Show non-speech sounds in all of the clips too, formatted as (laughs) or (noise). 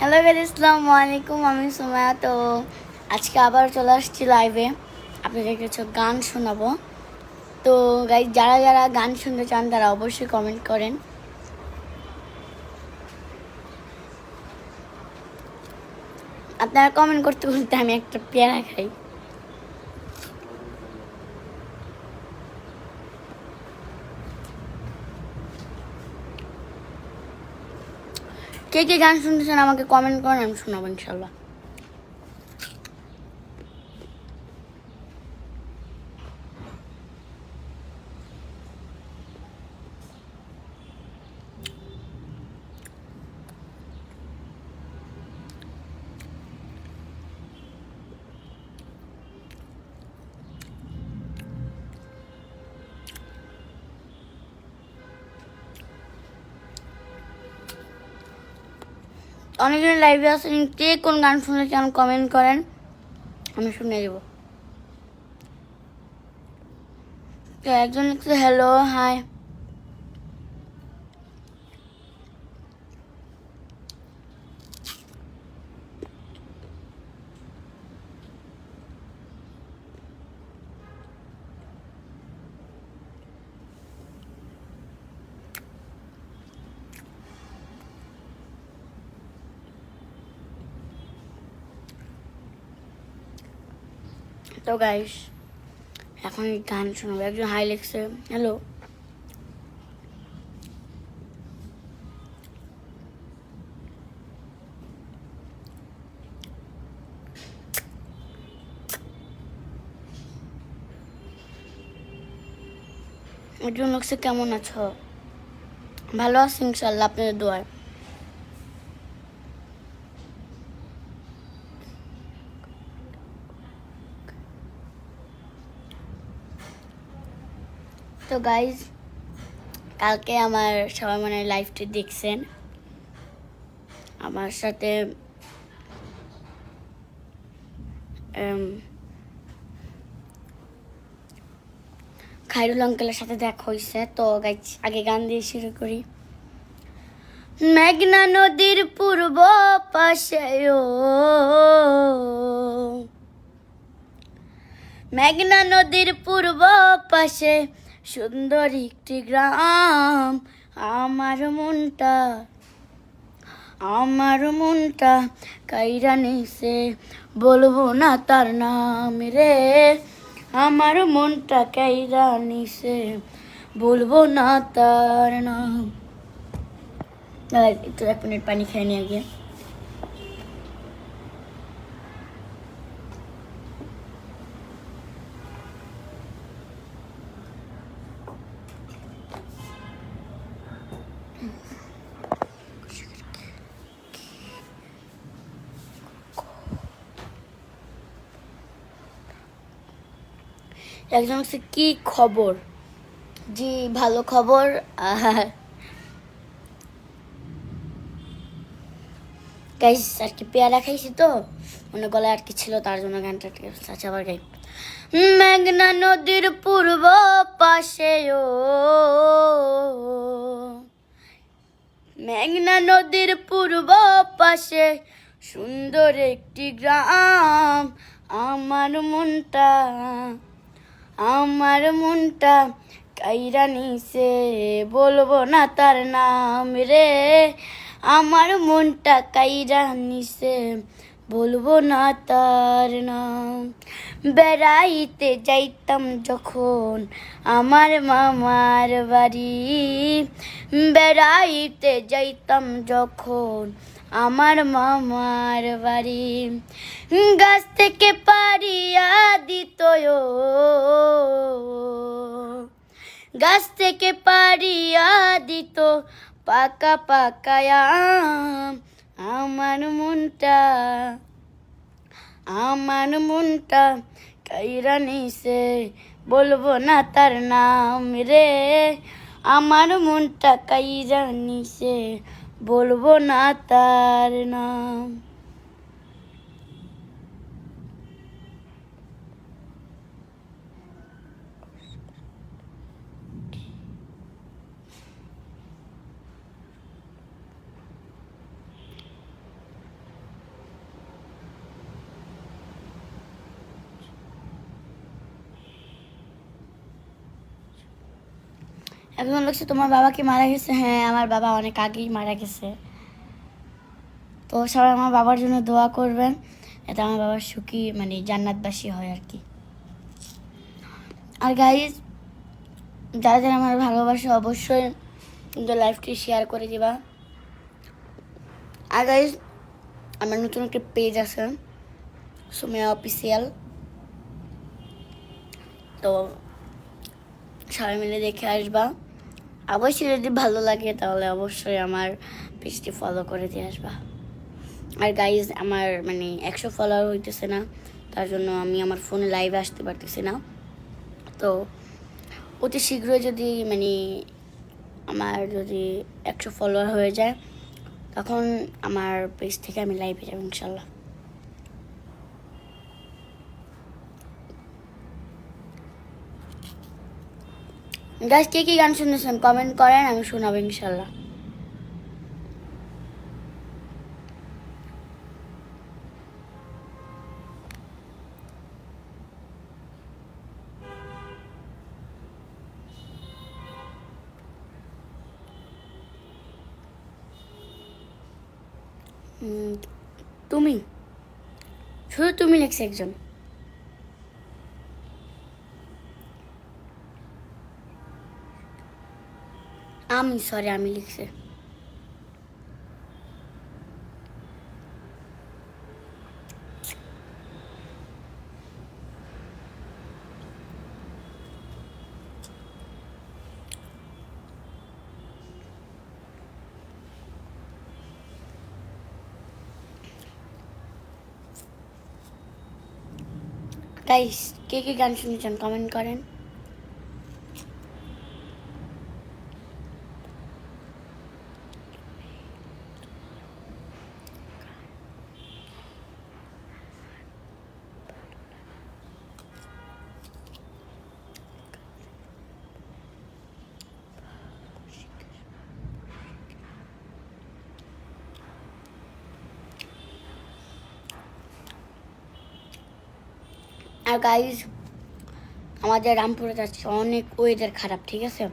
Hello guys ইসলাম আলাইকুম, আমি সোমায়া। তো আজকে আবার চলে আসছি লাইভে আপনাদের কিছু গান শোনাবো। তো গাই যারা যারা গান শুনতে চান, তারা অবশ্যই কমেন্ট করেন। আপনারা কমেন্ট করতে বলতে আমি একটা পেয়ারা খাই। কে কে গান শুনতেছেন আমাকে কমেন্ট করেন আমি শোনাবো ইনশাল্লাহ। অনেকজন লাইভে আসেন কে কোন গান শুনতে চান কমেন্ট করেন, আমি শুনে দেবো একজন হ্যালো হাই তো গাইস এখন গান শোনাবো। একজন হাই লিখছে। হ্যালো একজন লিখছে কেমন আছো? ভালো আছি ইনশাল্লাহ আপনাদের দোয়ার তো গাইজ কালকে আমার সবাই মানে লাইভটি দেখছেন। আমার সাথে খাইরুল আঙ্কেলের সাথে দেখা হয়েছে তো গাইজ আগে গান দিয়ে শুরু করি। মেঘনা নদীর পূর্ব পাশে মেঘনা নদীর পূর্ব পাশে সুন্দর একটি গ্রাম, আমার মনটা আমার মনটা কাইরা নিছে। বলব না তার নাম রে, আমার মনটা কাইরা নিছে। বলব না তার নাম। এক মিনিট পানি খেয়ে নিয়ে গিয়ে একজন হচ্ছে কি খবর? জি, ভালো খবর, আর গাইস আর কি পেয়ারা খাইছি তো, মনে গলায় আর কি ছিল, তার জন্য গানটা আচ্ছা আবার গাই। মেঘনা নদীর পূর্ব পাশে, ও মেঘনা নদীর পূর্ব পাশে, সুন্দর একটি গ্রাম, আমার মনটা আমার মনটা কাইরা নিছে, বলব না তার নাম রে। আমার মনটা কাইরা নিছে, বলব না তার নাম। বেড়াইতে যাইতাম যখন আমার মামার বাড়ি। বেড়াইতে যাইতাম যখন আমার মামার বাড়ি। গাছ থেকে পারিয়া দিত গাছ থেকে পারিয়া দিত। পাকা পাকা আম। আমার মনটা আমার মনটা কাইরা নিছে। বলব না তার নাম রে। আমার মনটা কাইরা নিছে। বলব না তার নাম। একজন বলছে তোমার বাবা কি মারা গেছে? হ্যাঁ আমার বাবা অনেক আগেই মারা গেছে। তো সবাই আমার বাবার জন্য দোয়া করবেন এতে আমার বাবার সুখী মানে জান্নাতবাসী হয় আর কি। আর গাইজ যারা যারা আমার ভালোবাসে, অবশ্যই কিন্তু লাইফটি শেয়ার করে দিবা। আর গাইজ আমার নতুন একটা পেজ আছে, সুমিয়া অফিসিয়াল তো সবাই মিলে দেখে আসবা। অবশ্যই যদি ভালো লাগে, তাহলে অবশ্যই আমার পেজটি ফলো করে দিয়ে আসবা। আর গাইজ আমার মানে একশো ফলোয়ার হইতেছে না, তার জন্য আমি আমার ফোনে লাইভে আসতে পারতেছি না। তো অতি শীঘ্রই যদি মানে আমার যদি একশো ফলোয়ার হয়ে যায়, তখন আমার পেজ থেকে আমি লাইভে যাব ইনশাল্লাহ। গাছ কে কি গান শুনেছেন? কমেন্ট করেন, আমি শোনাবো ইনশাল্লাহ তুমি? শুধু তুমি লিখছে একজন। আমি সরি আমি লিখছে। গাইস কে কে গান শুনেছেন? কমেন্ট করেন। আর গাইজ আমাদের রামপুরে যাচ্ছে, অনেক ওয়েদার খারাপ, ঠিক আছে?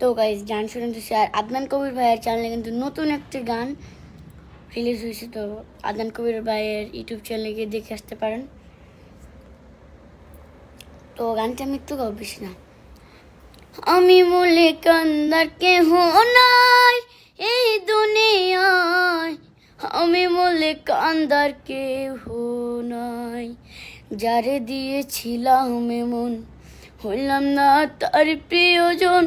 তো গাইজ গান শুনতেছি আর আদনান কবির ভাইয়ের চ্যানেলে কিন্তু নতুন একটি গান রিলিজ হয়েছে, তো আদনান কবির ভাইয়ের ইউটিউব চ্যানেলে গিয়ে দেখে আসতে পারেন। তো গানটা আমি একটু গাও বেশি না। আমি বলে কান্দার কেহ নাই এই দুনিয়ায়। আমি বলে কান্দার কেহ নাই যারে দিয়েছিলাম এমন, হইলাম না তার প্রিয়জন।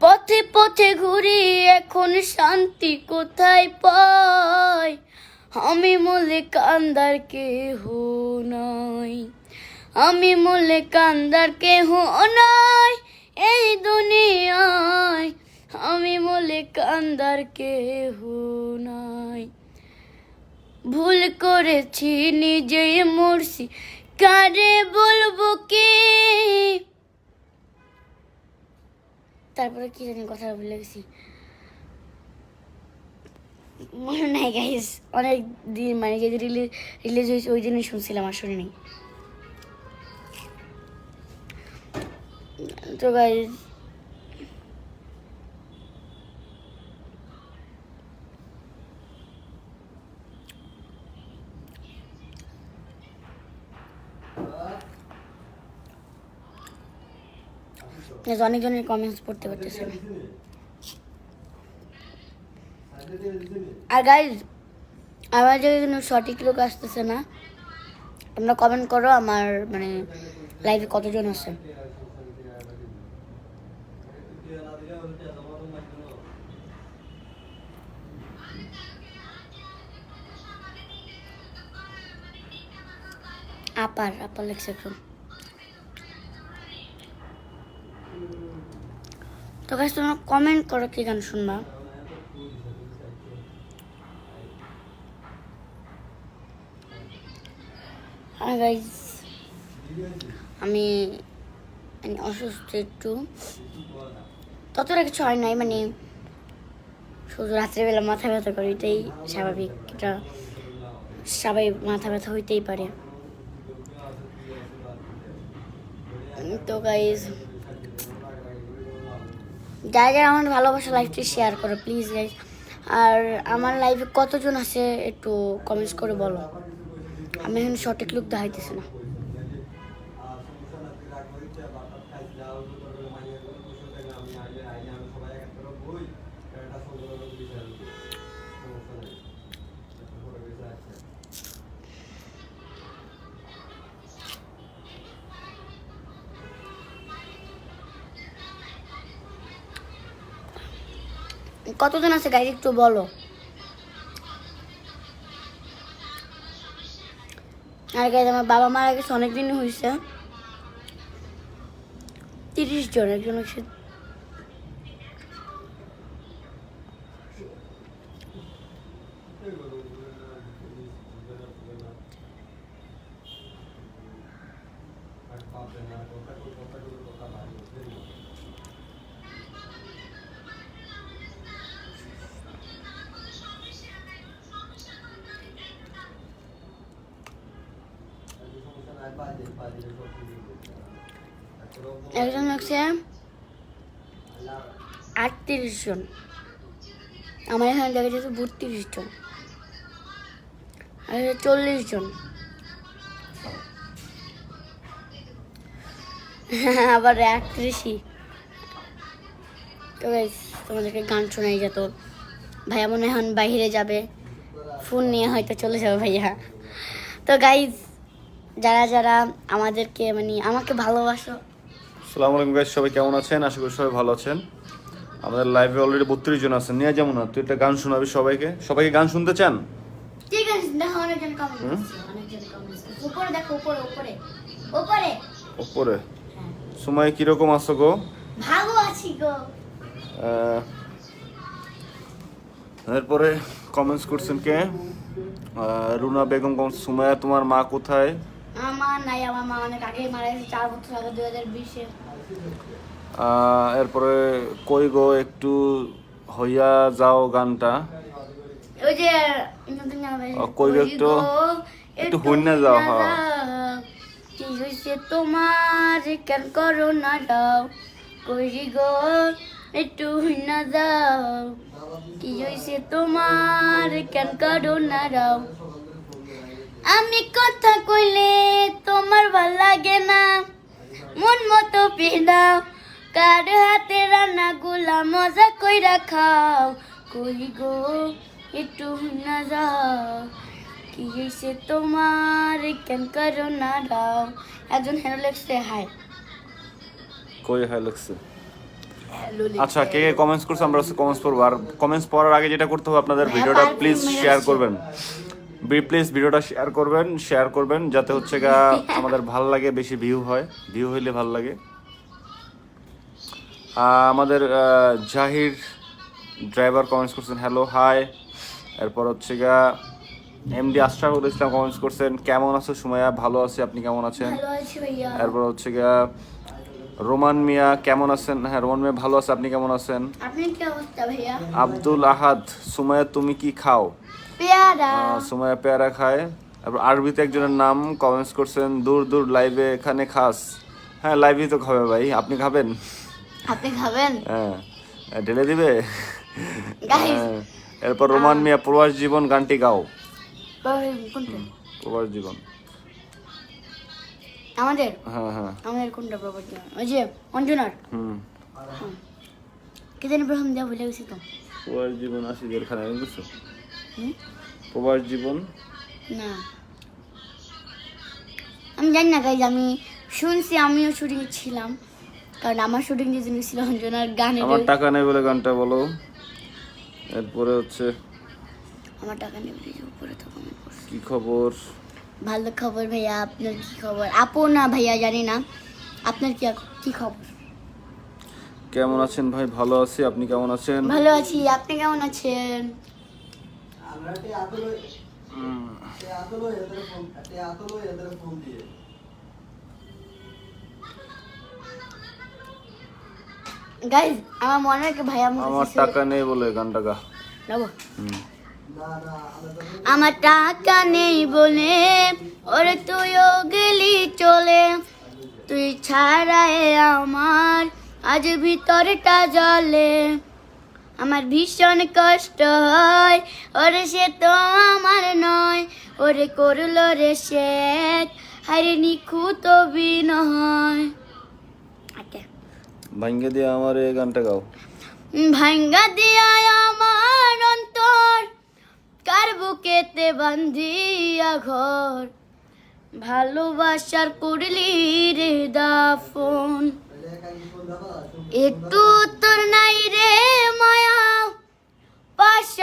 পথে পথে ঘুরি, এখন শান্তি কোথায় পাই? আমি মলে কান্দার কেহ নাই, আমি মলে কান্দার কেহ নাই এই দুনিয়ায়। আমি মলে কান্দার কেহ নাই। ভুল করেছি নিজেই মরছি কারে বলব কে? তারপরে কি জানি কথা ভুলে গেছি। মনে নাই গাইস অনেক দিন মানে যেদিন রিলিজ রিলিজ হয়েছে, ওই দিনই শুনছিলাম, আর শুনিনি। তো গাইস অনেকজনের কমেন্টস পড়তে পারতেছে আর গাইজ আমার যে কোনো সঠিক লোক আসতেছে না, তোমরা কমেন্ট করো আমার মানে লাইভে কতজন আছে। আপার আপার লেখছে একজন তো গাইজ তোমরা কমেন্ট করো কি গান শুনবা। গাইজ আমি অসুস্থ একটু। ততটা কিছু হয় নাই মানে শুধু রাত্রেবেলা মাথা ব্যথা করে এটাই স্বাভাবিক। এটা সবাই মাথা ব্যথা হইতেই পারে। তো গাইজ যারা যারা আমার ভালোবাসা লাইফটি শেয়ার করো প্লিজ গাইজ আর আমার লাইফে কতজন আছে একটু কমেন্টস করে বলো। আমি এখন সঠিক লুক দেখাইতেছি না। কতজন আছে গাইজ একটু বলো। আর গাইজ আমার বাবা মারা গেছে অনেক দিন হয়েছে তিরিশ জন একজন হচ্ছে একজন হচ্ছে আটত্রিশ জন। আমার এখানে দেখা যাচ্ছে বত্রিশ জন। আর চল্লিশ জন। (laughs) আবার একত্রিশই। তো তোমাদেরকে গান শোনাই যেত ভাইয়া মনে এখন বাইরে যাবে। ফোন নিয়ে হয়তো চলে যাবে ভাইয়া। তো গাইজ যারা যারা আমাদেরকে মানে আমাকে ভালোবাসো সালাম আলাইকুম গাইস সবাই কেমন আছেন? আশা করি সবাই ভালো আছেন। আমাদের লাইভে অলরেডি বত্রিশ জন আছেন। নিয়ে যেমন না তুই একটা গান শোনাবি সবাইকে। সবাইকে গান শুনতে চান? ওপরে সময় কীরকম আছো গো? ভালো আছি গো। এরপরে কমেন্টস করছেন কে? রুনা বেগম সুমায়া তোমার মা কোথায়? আমার নাই আমার মা অনেক আগে মারা গেছে চার বছর আগে দুই হাজার বিশে। এরপরে কই গো একটু হইয়া যাও গানটা। ওই যে কই গো একটু- একটু হইনা যাও, হ্যাঁ। কি হয়েছে তোমার কেন করো না দাও কই গো একটু হইনা যাও। কি হয়েছে তোমার কেন করো না দাও আমি কথা কইলে তোমার ভালো লাগে না। মন মতো পিদাও কার হাতে রান্না গুলা মজা কইরা খাও। কই গো একটু না যাও। কি হয়েছে তোমার? কেন করো না দাও একজন হ্যালো লেখছে হাই। কই হাই লাগছে আচ্ছা কে কে কমেন্টস করছে আমরা কমেন্টস পড়ব। আর কমেন্টস পড়ার আগে যেটা করতে হবে আপনাদের হ্যাঁ, ভিডিওটা প্লিজ শেয়ার আসছি। করবেন প্লিজ ভিডিওটা শেয়ার করবেন শেয়ার করবেন যাতে হচ্ছে গা (laughs) আমাদের ভালো লাগে বেশি ভিউ হয়। ভিউ হইলে ভালো লাগে। আমাদের জাহির ড্রাইভার কমেন্টস করছেন হ্যালো হাই এরপর হচ্ছে গা এমডি আশরাফুল ইসলাম কমেন্টস করছেন কেমন আছো সুমাইয়া? ভালো আছি আপনি কেমন আছেন? এরপর হচ্ছে গা রোমান মিয়া কেমন আছেন? হ্যাঁ রোমান মিয়া ভালো আছে আপনি কেমন আছেন? আব্দুল আহাদ সুমাইয়া তুমি কি খাও? পেয়ারা। সুমাইয়া পেয়ারা খায়। তারপর আরবিতে একজনের নাম কমেন্টস করছেন দূর দূর লাইভে এখানে খাস। হ্যাঁ লাইভে তো খাবে ভাই আপনি খাবেন? আপনি খাবেন? হ্যাঁ ঢেলে দিবে? হ্যাঁ। এরপর রোমান মিয়া প্রবাস জীবন গানটি গাও। প্রবাস জীবন আমাদের? হ্যাঁ হ্যাঁ। আমাদের কোনটা প্রবর্তন ওই যে অঞ্জনার? হুম। কে জানি প্রথম দেওয়া ভুলে গেছি তো। প্রবাস জীবন আসি এখানে বুঝছ? প্রবাস জীবন? না। আমি জানি না গাইজ আমি শুনছি আমিও শুটিং ছিলাম। কারণ আমার শুটিং যে জিনিস ছিল অঞ্জনার গানে আমার টাকা নেই বলে গানটা বলো। এরপরে হচ্ছে আমার টাকা নেই প্লিজ উপরে তো কমেন্ট করছি। কি খবর? ভালো খবর ভাইয়া আপনার কি খবর? আপু না ভাইয়া জানি না। আপনার কি কি খবর? কেমন আছেন ভাই? ভালো আছি আপনি কেমন আছেন? ভালো আছি আপনি কেমন আছেন? গাইজ আমার মনে হয় ভাইয়া আমার টাকা নেই বলে গানটা গা। নেব? আমার টাকা নেই বলে ওরে তুইও গেলি চলে। তুই ছাড়াই আমার আজ ভিতরটা জলে আমার ভীষণ কষ্ট হয়। ওরে সে তো আমার নয় ওরে করল রে শেখ হারে নিখুঁত বিনয় আচ্ছা। ভাঙ্গে দিয়ে আমার এই গানটা গাও। ভাঙ্গা দিয়া আমার অন্তর কার বুকেতে বান্ধিয়া ঘর? ভালোবাসার করলি রে দাফন। একটু তোর নাই রে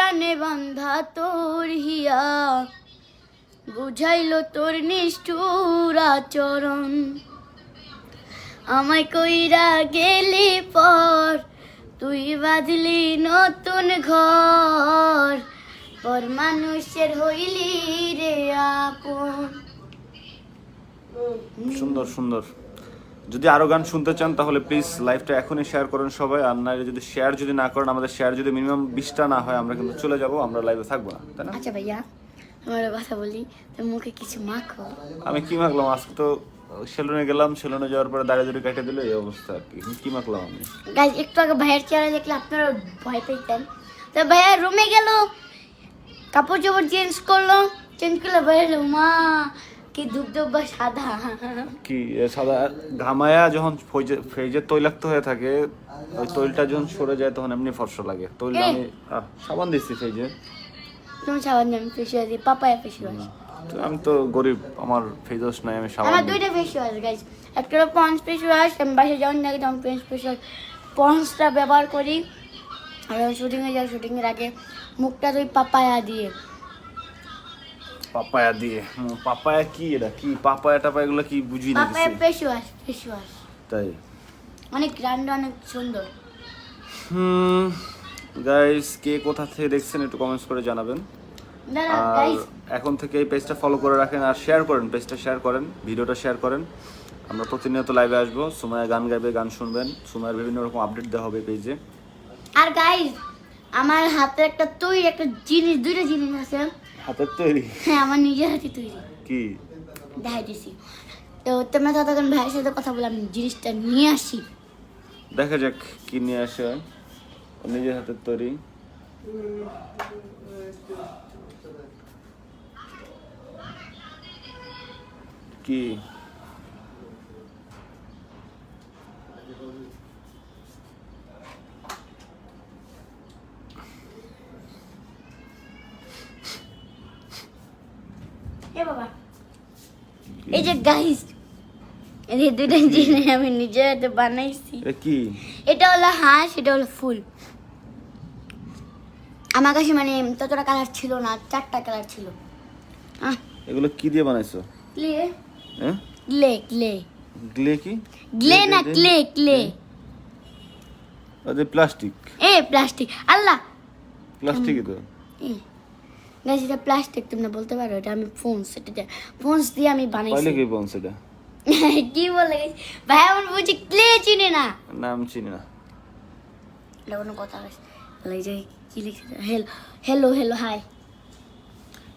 পাশানে বান্ধা তোর হিয়া। বুঝাইলো তোর নিষ্ঠুর আচরণ। আমায় কইরা গেলি পর, তুই বাঁধলি নতুন ঘর। পর মানুষের হইলি রে আপন। সুন্দর সুন্দর। যদি আরও গান শুনতে চান তাহলে প্লিজ লাইভটা এখনই শেয়ার করেন সবাই। আর না যদি শেয়ার যদি না করেন আমাদের শেয়ার যদি মিনিমাম বিশটা না হয় আমরা কিন্তু চলে যাব আমরা লাইভে থাকব না তাই না? আচ্ছা ভাইয়া আমার কথা বলি মুখে কিছু মাখো? আমি কি মাখলাম? আজকে তো সেলুনে গেলাম সেলুনে যাওয়ার পরে দাঁড়িয়ে দাঁড়িয়ে কেটে দিল এই অবস্থা আর কি। কি মাখলাম আমি? গাইজ একটু আগে ভাইয়ের চেহারা দেখলে আপনারা ভয় পেতেন তো ভাইয়া রুমে গেল কাপড় চোপড় চেঞ্জ করল চেঞ্জ করলে ভাইয়া মা কি বা সাদা কি সাদা ঘামায়া যখন ফ্রিজে তৈলাক্ত হয়ে থাকে ওই তৈলটা যখন সরে যায় তখন এমনি ফর্সা লাগে। তৈল। আমি সাবান দিচ্ছি ফ্রিজে। তুমি সাবান আমি face wash papaya face wash তো আমি তো গরিব আমার ফেস ওয়াশ নাই আমি সাবান আমার দুইটা ফেস ওয়াশ গাইজ একটা হলো পন্স ফেস ওয়াশ আমি বাসে যখন থাকি তখন পন্স ফেস ওয়াশ পন্সটা ব্যবহার করি। আর শুটিংয়ে যাই শুটিংয়ের আগে মুখটা তুই পাপায়া দিয়ে। পাপায়া দিয়ে। পাপায়া কি এটা? কি পাপায়া টাপায়া এগুলো কি বুঝি না papaya. Face wash face wash তাই? অনেক গ্র্যান্ড অনেক সুন্দর। হুম গাইস কে কোথা থেকে দেখছেন একটু কমেন্টস করে জানাবেন। আর এখন থেকে এই পেজটা ফলো করে রাখেন আর শেয়ার করেন পেজটা শেয়ার করেন ভিডিওটা শেয়ার করেন। আমরা প্রতিনিয়ত লাইভে আসব সুমায়া গান গাইবে গান শুনবেন। সুমায়ের বিভিন্ন রকম আপডেট দেওয়া হবে পেজে আর গাইস আমার হাতে একটা তৈরি একটা জিনিস দুইটা জিনিস আছে। হাতের তৈরি? হ্যাঁ আমার নিজের হাতে তৈরি। কি? দেখাই দিছি। তো তোমরা ততক্ষণ ভাইয়ের সাথে কথা বলে আমি জিনিসটা নিয়ে আসি। দেখা যাক কি নিয়ে আসে নিজের হাতের তৈরি। কি? যে গাইস এই দুটো জিনিস আমি নিজের হাতে বানাইছি। এটা কি? এটা হলো হাঁস এটা হলো ফুল। আমার কাছে মানে ততটা কালার ছিল না চারটা কালার ছিল। এগুলো কি দিয়ে বানাইছো? ক্লে। হ্যাঁ? Clay clay. গ্লে কি? গ্লে না ক্লে ক্লে ওদের প্লাস্টিক। এ প্লাস্টিক। আল্লাহ। প্লাস্টিকই তো। গাইস এটা প্লাস্টিক তোমরা বলতে পারো এটা আমি ফোনস এটা ফোনস দিয়ে আমি বানাইছি। কি বলছ এটা? (laughs) কি বলে guys? ভাই আমার বুঝি ক্লে চিনে না। নাম চিনি না। এটা কোনো কথা যে কি হেলো হেলো হেলো হাই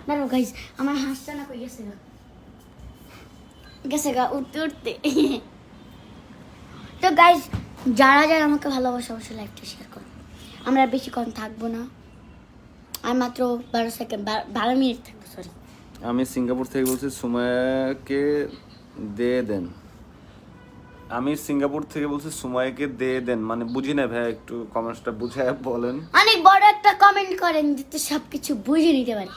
না গাইস আমার হাঁসটা না কই গেছে গা? গেছে গা উঠতে উঠতে। (laughs) তো গাইস যারা যারা আমাকে ভালোবাসে অবশ্যই লাইভটা শেয়ার করো। আমরা বেশিক্ষণ থাকব না। আর মাত্র বারো সেকেন্ড বারো মিনিট থাকব সরি আমি সিঙ্গাপুর থেকে বলছি সুমায়াকে দিয়ে দেন। আমি সিঙ্গাপুর থেকে বলছি সুমায়াকে দিয়ে দেন। মানে বুঝি না ভাই একটু কমেন্টসটা বুঝায় বলেন। অনেক বড় একটা কমেন্ট করেন যাতে সব কিছু বুঝে নিতে পারি।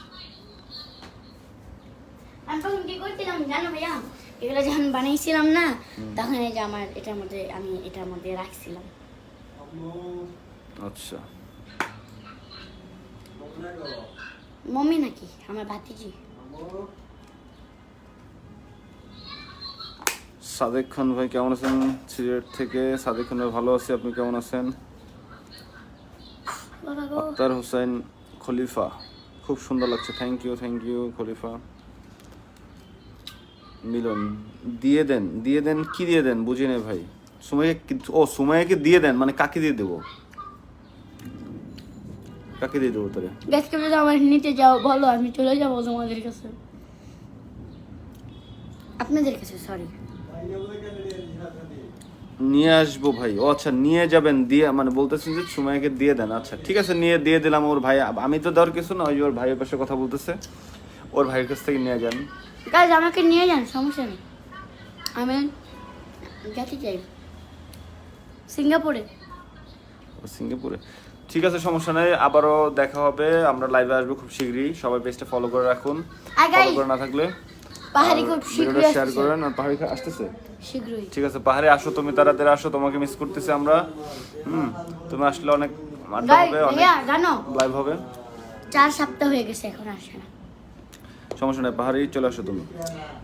আমি তখন কি করছিলাম জানো ভাইয়া? এগুলো যখন বানিয়েছিলাম না তখন এই যে আমার এটার মধ্যে আমি এটার মধ্যে রাখছিলাম। আচ্ছা। মম্মি নাকি? আমার ভাতিজি। সাদেক খান ভাই কেমন আছেন? সিলেট থেকে সাদেক খান ভাই ভালো আছি আপনি কেমন আছেন? আক্তার হোসেন খলিফা খুব সুন্দর লাগছে। Thank you thank you Khalifa. মিলন দিয়ে দেন দিয়ে দেন কি দিয়ে দেন? বুঝি না ভাই। সুমাইকে ও সুমাইকে দিয়ে দেন মানে কাকে দিয়ে দেবো? কাকে দিয়ে দেবো তাহলে গাছকে যদি আমার নিতে যাও বলো আমি চলে যাব তোমাদের কাছে। আপনাদের কাছে সরি নিয়ে আসব ভাই। ও আচ্ছা নিয়ে যাবেন দিয়ে মানে বলতেছেন যে সুমাইয়াকে দিয়ে দেন। আচ্ছা ঠিক আছে নিয়ে দিয়ে দিলাম ওর ভাই। আমি তো দেওয়ার কিছু না ওই ওর ভাইয়ের পাশে কথা বলতেছে। ওর ভাইয়ের কাছ থেকে নিয়ে যান। গাইজ আমাকে নিয়ে যান সমস্যা নেই। আমি যেতে চাই। সিঙ্গাপুরে। ও সিঙ্গাপুরে? ঠিক আছে সমস্যা নেই আবারও দেখা হবে আমরা লাইভে আসব খুব শীঘ্রই সবাই পেজটা ফলো করে রাখুন ফলো করে না থাকলে পাহাড়ি খুব শীঘ্রই শেয়ার করেন আর পাহাড়ি আসতেছে? শীঘ্রই। ঠিক আছে পাহাড়ে আসো তুমি তাড়াতাড়ি আসো তোমাকে মিস করতেছি আমরা হুম তুমি আসলে অনেক আড্ডা হবে অনেক লাইভ হবে। চার সপ্তাহ হয়ে গেছে এখন আসে। না সমস্যা নেই পাহাড়েই চলে আসো তুমি।